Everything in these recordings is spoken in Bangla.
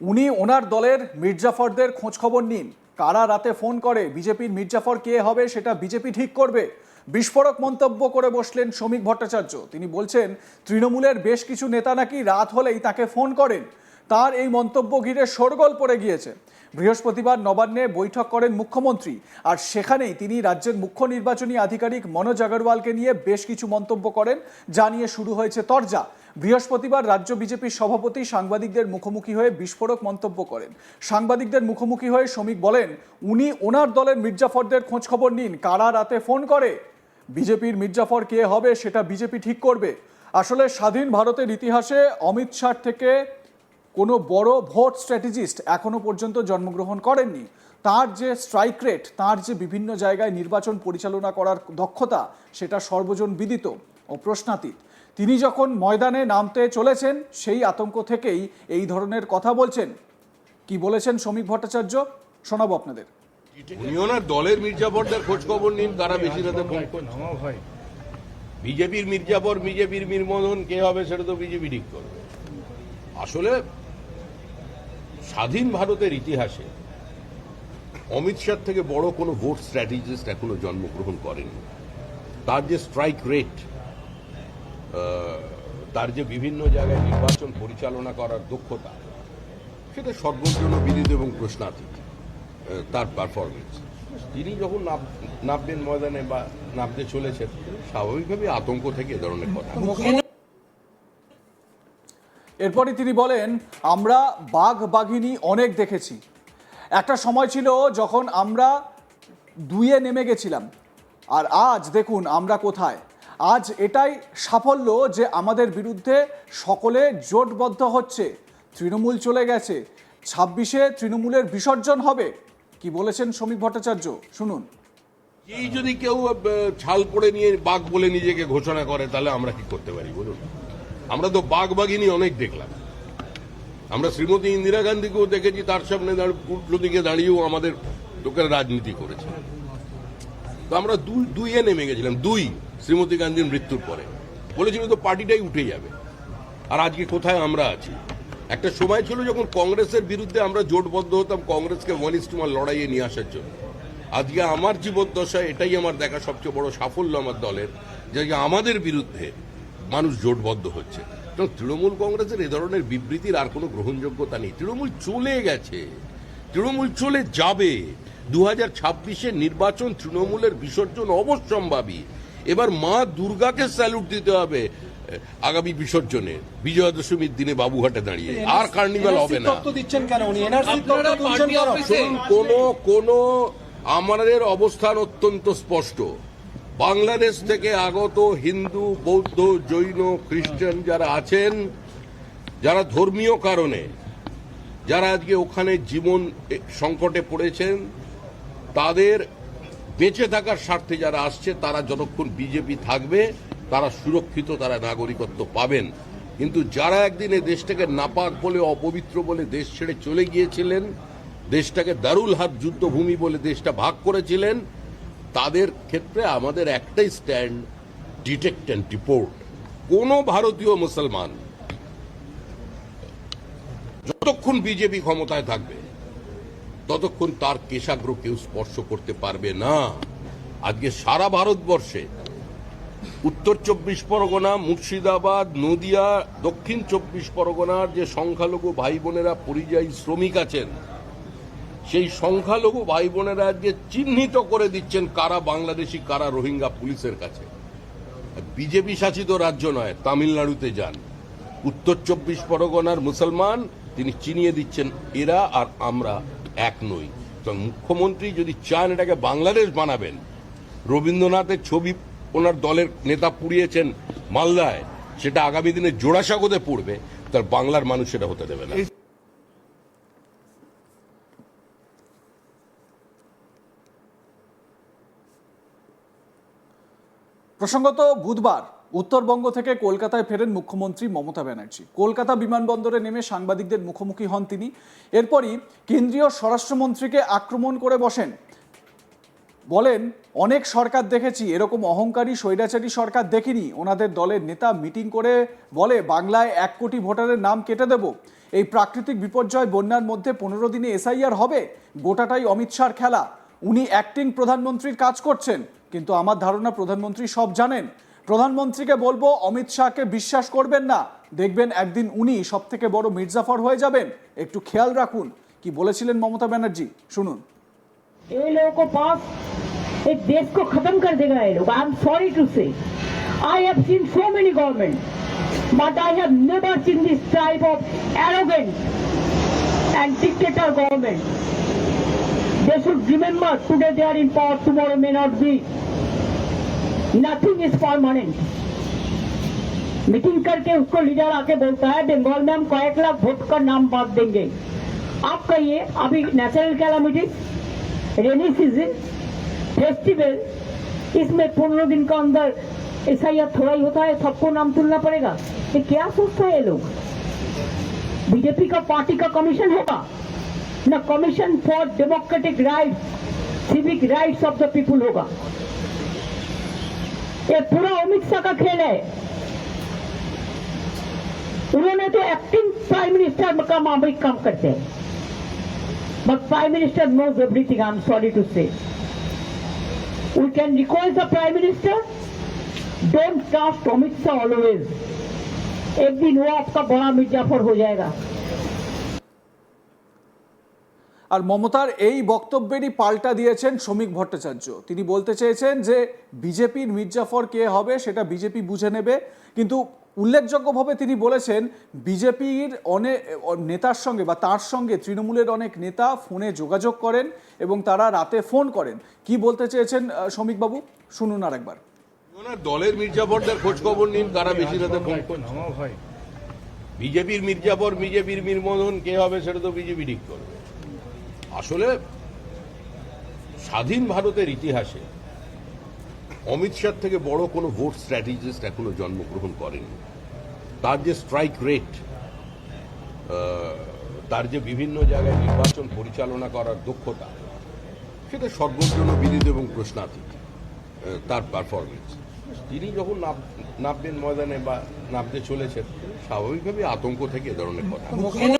উনি ওনার দলের মির্জাফরদের খোঁজ খবর নিন। কারা রাতে ফোন করে, বিজেপির মির্জাফর কে হবে সেটা বিজেপি ঠিক করবে? বিস্ফোরক মন্তব্য করে বসলেন শ্রমিক ভট্টাচার্য। তিনি বলছেন, তৃণমূলের বেশ কিছু নেতা নাকি রাত হলেই তাকে ফোন করেন। তার এই মন্তব্য ঘিরে শোরগোল পড়ে গিয়েছে। বৃহস্পতিবার নবান্নে বৈঠক করেন মুখ্যমন্ত্রী। আর সেখানেই তিনি রাজ্যের মুখ্য নির্বাচনী আধিকারিক মনোজ আগরওয়ালকে নিয়ে বেশ কিছু মন্তব্য করেন। যা নিয়ে শুরু হয়েছে তরজা। বৃহস্পতিবার রাজ্য বিজেপির সভাপতি সাংবাদিকদের মুখোমুখি হয়ে বিস্ফোরক মন্তব্য করেন। সাংবাদিকদের মুখোমুখি হয়ে শ্রমিক বলেন, উনি ওনার দলের মির্জাফরদের খোঁজ খবর নিন। কারা রাতে ফোন করে? বিজেপির মির্জাফর কে হবে সেটা বিজেপি ঠিক করবে। আসলে স্বাধীন ভারতের ইতিহাসে অমিত শাহ থেকে কোনো বড় ভোট স্ট্র্যাটেজিস্ট এখনও পর্যন্ত জন্মগ্রহণ করেননি। তার যে স্ট্রাইক রেট, তার যে বিভিন্ন জায়গায় নির্বাচন পরিচালনা করার দক্ষতা, সেটা সর্বজন বিদিত ও প্রশ্নাতীত। তিনি যখন ময়দানে নামতে চলেছেন সেই আতঙ্ক থেকেই এই ধরনের কথা বলছেন। কি বলেছেন শ্রমিক ভট্টাচার্য? শোনাবো আপনাদের। উনি ওনার দলের মির্জাফরদের খোঁজ খবর নিন কারা বেশি রাতে ফোন বিজেপির মির্জাফর বিজেপির মীরমোহন কে হবে সেটা তো বিজেপি ঠিক করবে। আসলে স্বাধীন ভারতের ইতিহাসে অমিত শাহ থেকে বড় কোনো ভোট স্ট্র্যাটেজিস্ট এখনও জন্মগ্রহণ করেনি। তার যে স্ট্রাইক রেট তার যে বিভিন্ন জায়গায় নির্বাচন পরিচালনা করার দক্ষতা, সেটা সর্বজন বিদিত এবং প্রশ্নাতীত তার পারফরমেন্স তিনি যখন নাম- নামবেন ময়দানে বা নামতে চলেছেন স্বাভাবিকভাবে আতঙ্ক থেকে এ ধরনের কথা। এরপরে তিনি বলেন, আমরা বাঘ বাঘিনী অনেক দেখেছি। একটা সময় ছিল যখন আমরা দুইয়ে নেমে গেছিলাম। আর আজ দেখুন আমরা কোথায়। আজ এটাই সাফল্য যে আমাদের বিরুদ্ধে সকলে জোটবদ্ধ হচ্ছে। তৃণমূল চলে গেছে। ছাব্বিশে তৃণমূলের বিসর্জন হবে। কি বলেছেন শ্রমিক ভট্টাচার্য? শুনুন। এই যদি কেউ ছাল পড়ে নিয়ে বাঘ বলে নিজেকে ঘোষণা করে, তাহলে আমরা কি করতে পারি বলুন? আমরা তো বাঘ বাঘিনী অনেক দেখলাম। আমরা শ্রীমতী ইন্দিরা গান্ধীকেও দেখেছি, তার সামনে দিকে দাঁড়িয়েও আমাদের লোকেরা রাজনীতি করেছে। তো আমরা দুই, দুইয়ে নেমে গেছিলাম, দুই। শ্রীমতী গান্ধীর মৃত্যুর পরে। বলেছিল তো পার্টিটাই উঠে যাবে। আর আজকে কোথায় আমরা আছি? একটা সময় ছিল যখন কংগ্রেসের বিরুদ্ধে আমরা জোটবদ্ধ হতাম কংগ্রেসকে ওয়ান ইস টুমার লড়াইয়ে নিয়ে আসার জন্য। আজকে আমার জীবদ্দশায় এটাই আমার দেখা সবচেয়ে বড় সাফল্য আমার দলের, যে আমাদের বিরুদ্ধে মানুষ জোটবদ্ধ হচ্ছে। তো তৃণমূল কংগ্রেসের এ ধরনের বিবৃতির আর কোনো গ্রহণযোগ্যতা নেই। তৃণমূল চলে গেছে। তৃণমূল চলে যাবে। দু হাজার ছাব্বিশের নির্বাচন তৃণমূলের বিসর্জন অবশ্যম্ভাবী। এবার মা দুর্গাকে স্যালুট দিতে হবে। আগামী বিসর্জনে বিজয়া দশমীর দিনে বাবুঘাটে দাঁড়িয়ে। আর কার্নিভাল হবে না। কেন? কোন? আমাদের অবস্থান অত্যন্ত স্পষ্ট। বাংলাদেশ থেকে আগত হিন্দু বৌদ্ধ জৈন খ্রিস্টান যারা আছেন যারা ধর্মীয় কারণে যারা আজকে ওখানে জীবন সংকটে পড়েছেন তাদের বেঁচে থাকার স্বার্থে যারা আসছে, তারা যতক্ষণ বিজেপি থাকবে, তারা সুরক্ষিত, তারা নাগরিকত্ব পাবেন। কিন্তু যারা একদিন এই দেশটাকে নাপাক বলে, অপবিত্র বলে দেশ ছেড়ে চলে গিয়েছিলেন, দেশটাকে দারুল হাত যুদ্ধভূমি বলে দেশটা ভাগ করেছিলেন, তাদের ক্ষেত্রে আমাদের একটাই স্ট্যান্ড ডিটেক্ট অ্যান্ড ডিপোর্ট কোনো ভারতীয় মুসলমান যতক্ষণ বিজেপি ক্ষমতায় থাকবে ততক্ষণ তার কেশাগ্র কেউ স্পর্শ করতে পারবে না। আজকে সারা ভারতবর্ষে উত্তর চব্বিশ পরগনা, মুর্শিদাবাদ, নদিয়া, দক্ষিণ চব্বিশ পরগনার যে সংখ্যালঘু ভাই বোনেরা পরিযায়ী শ্রমিক আছেন, সেই সংখ্যালঘু ভাই বোনেরা আজকে চিহ্নিত করে দিচ্ছেন কারা বাংলাদেশি, কারা রোহিঙ্গা পুলিশের কাছে। বিজেপি শাসিত রাজ্য নয়, তামিলনাড়ুতে যান। উত্তর চব্বিশ পরগনার মুসলমান, তিনি চিনিয়ে দিচ্ছেন এরা আর আমরা এক নই। তো মুখ্যমন্ত্রী যদি চান এটাকে বাংলাদেশ বানাবেন, রবীন্দ্রনাথের ছবি ওনার দলের নেতা পুড়িয়েছেন মালদায়, সেটা আগামী দিনে জোড়াসাগোতে পড়বে, তার বাংলার মানুষ সেটা হতে দেবে না। প্রসঙ্গত বুধবার উত্তরবঙ্গ থেকে কলকাতায় ফেরেন মুখ্যমন্ত্রী মমতা ব্যানার্জি। কলকাতা বিমানবন্দরে নেমে সাংবাদিকদের মুখোমুখি হন তিনি। এরপরই কেন্দ্রীয় স্বরাষ্ট্রমন্ত্রীকে আক্রমণ করে বসেন। বলেন, অনেক সরকার দেখেছি, এরকম অহংকারী, স্বৈরাচারী সরকার দেখিনি। ওনাদের দলের নেতা মিটিং করে বলে, বাংলায় এক কোটি ভোটারের নাম কেটে দেব। এই প্রাকৃতিক বিপর্যয় বন্যার মধ্যে পনেরো দিনে এসআইআর হবে। গোটাটাই অমিত শাহর খেলা। উনি অ্যাক্টিং প্রধানমন্ত্রীর কাজ করছেন। কিন্তু আমার ধারণা প্রধানমন্ত্রী সব জানেন। প্রধানমন্ত্রীকে বলবো অমিত শাহকে বিশ্বাস করবেন না দেখবেন একদিন উনি সব থেকে বড় মির্জাফর হয়ে যাবেন একটু খেয়াল রাখুন কি বলেছিলেন মমতা ব্যানার্জি শুনুন ये लोगों को पास एक देश को खत्म कर देगा ये लोग आई am sorry to say I have seen so many government but I have never seen this type of arrogant and dictator government they should remember today they are in power tomorrow may not be nothing is permanent. Meeting करके उसको लीडर आके बोलता है बंगाल में हम कয়েक लाख वोट का नाम बांट देंगे। आप कहिए, अभी national calamity rainy season festival इसमें पंद्रह दिन का अंदर ऐसा या थोड़ा ही होता है, सबको नाम तुलना पड़ेगा। ये क्या सोचता है लोग? बीजेपी का पार्टी का कमीशन होगा? न commission for democratic right civic rights of the people होगा। ये पूरा अमित शाह का खेल है उन्होंने तो एक्टिंग प्राइम मिनिस्टर का मामले काम करते हैं But Prime Minister knows everything, I'm sorry to say. We can request the Prime Minister, don't trust Amit Shah always. एक दिन वो आपका बड़ा मिर्जाफर हो जाएगा আর মমতার এই বক্তব্যেরই পাল্টা দিয়েছেন শ্রমিক ভট্টাচার্য। তিনি বলতে চেয়েছেন যে বিজেপির মির্জাফর কে হবে সেটা বিজেপি বুঝে নেবে। কিন্তু উল্লেখযোগ্যভাবে তিনি বলেছেন বিজেপির অনেক নেতার সঙ্গে বা তার সঙ্গে তৃণমূলের অনেক নেতা ফোনে যোগাযোগ করেন এবং তারা রাতে ফোন করেন। কি বলতে চেয়েছেন শ্রমিকবাবু? শুনুন আর একবার দলের মির্জাফরদের খোঁজ খবর নিন তারা বেশি রাতে ফোন করছে। বিজেপির মির্জাফর বিজেপির মীরমোহন কে হবে সেটা তো বিজেপি ঠিক করবে। আসলে স্বাধীন ভারতের ইতিহাসে অমিত শাহ থেকে বড় কোনো ভোট স্ট্র্যাটেজিস্ট এখনও জন্মগ্রহণ করেনি। তার যে স্ট্রাইক রেট তার যে বিভিন্ন জায়গায় নির্বাচন পরিচালনা করার দক্ষতা, সেটা সর্বজন বিদিত এবং প্রশ্নাতীত তার পারফরমেন্স তিনি যখন নাম- নামবেন ময়দানে বা নামতে চলেছেন স্বাভাবিকভাবে আতঙ্ক থেকে এ ধরনের কথা।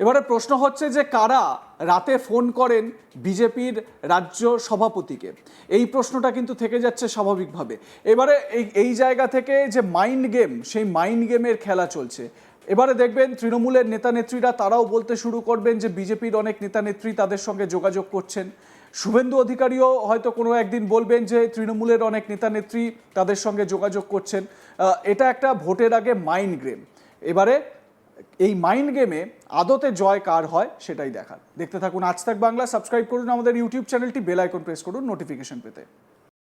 এবারে প্রশ্ন হচ্ছে যে কারা রাতে ফোন করেন বিজেপির রাজ্য সভাপতিকে? এই প্রশ্নটা কিন্তু থেকে যাচ্ছে স্বাভাবিকভাবে। এবারে এই এই জায়গা থেকে যে মাইন্ড গেম সেই মাইন্ড গেমের খেলা চলছে। এবারে দেখবেন তৃণমূলের নেতা নেত্রীরা তারাও বলতে শুরু করবেন যে বিজেপির অনেক নেতা নেত্রী তাদের সঙ্গে যোগাযোগ করছেন। শুভেন্দু অধিকারীও হয়তো কোনো একদিন বলবেন যে তৃণমূলের অনেক নেতা নেত্রী তাদের সঙ্গে যোগাযোগ করছেন। এটা একটা ভোটের আগে মাইন্ড গেম এবারে এই মাইন্ড গেমে আদতে জয় কার হয় সেটাই দেখার। দেখতে থাকুন আজ তাক বাংলা সাবস্ক্রাইব করুন আমাদের ইউটিউব চ্যানেলটি বেল আইকন প্রেস করুন নোটিফিকেশন পেতে।